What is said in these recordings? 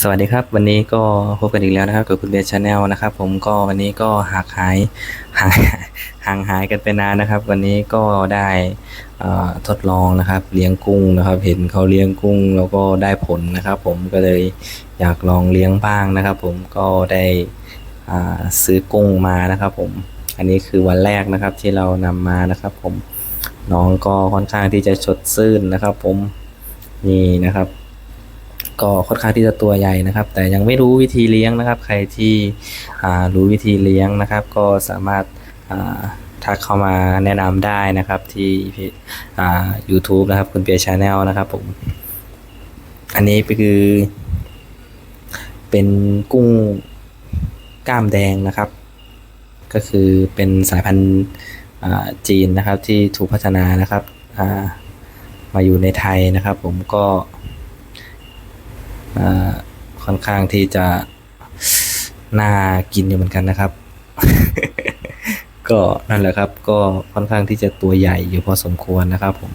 สวัสดีครับวันนี้ก็พบกันอีกแล้วนะครับกับคุณเบียร์ชาแนลนะครับ ผมก็วันนี้ก็หักหายห่างห่างหายกันไปนานนะครับ วันนี้ก็ได้ทดลองนะครับ เลี้ยงกุ้งนะครับ เห็นเขาเลี้ยงกุ้งแล้วก็ได้ผลนะครับ ผมก็เลยอยากลองเลี้ยงบ้างนะครับ ผมก็ได้ซื้อกุ้งมานะครับ ผมอันนี้คือวันแรกนะครับที่เรานำมานะครับ ผมน้องก็ค่อนข้างที่จะสดชื่นนะครับ ผมนี่นะครับ ก็ค่อนข้างที่จะตัวใหญ่นะครับ แต่ยังไม่รู้วิธีเลี้ยงนะครับ ใครที่รู้วิธีเลี้ยงนะครับ ก็สามารถาทักเข้ามาแนะนำได้นะครับที่อ่า YouTube นะครับคุณเปียชาแนลนะครับผม อันนี้คือ เป็นกุ้งกล้ามแดงนะครับ ก็คือเป็นสายพันธุ์จีนนะครับที่ถูกพัฒนานะครับามาอยู่ในไทยนะครับ ผมก็ ค่อนข้างที่จะน่ากินอยู่เหมือนกันนะครับ ก็นั่นแหละครับ ก็ค่อนข้างที่จะตัวใหญ่อยู่พอสมควรนะครับ ผม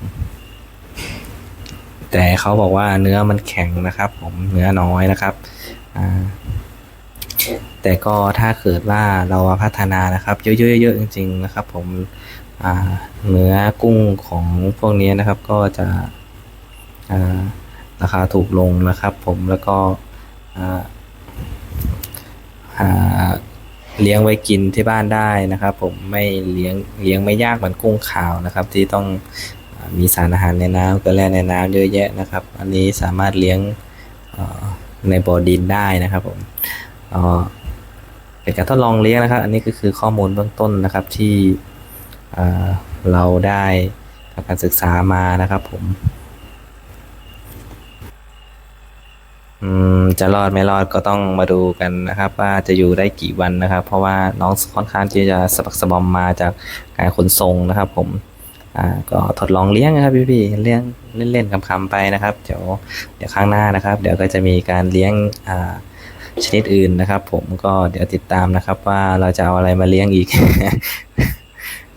แต่เขาบอกว่าเนื้อมันแข็งนะครับ ผมเนื้อน้อยนะครับแต่ก็ถ้าเกิดว่าเราพัฒนานะครับ เยอะๆๆจริง ๆ นะครับ ผมเนื้อกุ้งของพวกนี้นะครับ ก็จะ ราคาถูกลงนะครับ ผมแล้วก็หาเลี้ยงไว้กินที่บ้านได้นะครับ ผมไม่เลี้ยงเลี้ยงไม่ยากเหมือนกุ้งขาวนะครับ ที่ต้องอมีสารอาหารในน้ำเกลือแร่ในน้ำเยอะแยะนะครับ อันนี้สามารถเลี้ยงในบ่อดินได้นะครับผมเอ่อเป็นการทดลองเลี้ยงนะครับ อันนี้ก็คือข้อมูลเบื้องต้นนะครับที่เอ่อเราได้ทำการศึกษามานะครับผม อืม จะรอดไม่รอดก็ต้องมาดูกันนะครับ ว่าจะอยู่ได้กี่วันนะครับ เพราะว่าน้องค่อนข้างที่จะสะบักสะบอมมาจากการขนส่งนะครับ ผมก็ทดลองเลี้ยงนะครับพี่ๆเลี้ยงเล่นๆคำๆไปนะครับ เดี๋ยวเดี๋ยวข้างหน้านะครับ เดี๋ยวก็จะมีการเลี้ยงชนิดอื่นนะครับ ผมก็เดี๋ยวติดตามนะครับ ว่าเราจะเอาอะไรมาเลี้ยงอีก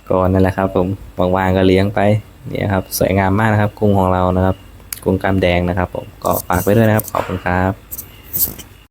ก็นั่นแหละครับ ผมว่างๆก็เลี้ยงไปเนี่ยครับ สวยงามมากนะครับ กุ้งของเรานะครับ กุ้งกามแดงนะครับผมก็ฝากไว้ด้วยนะครับขอบคุณครับ